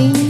You.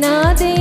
না দে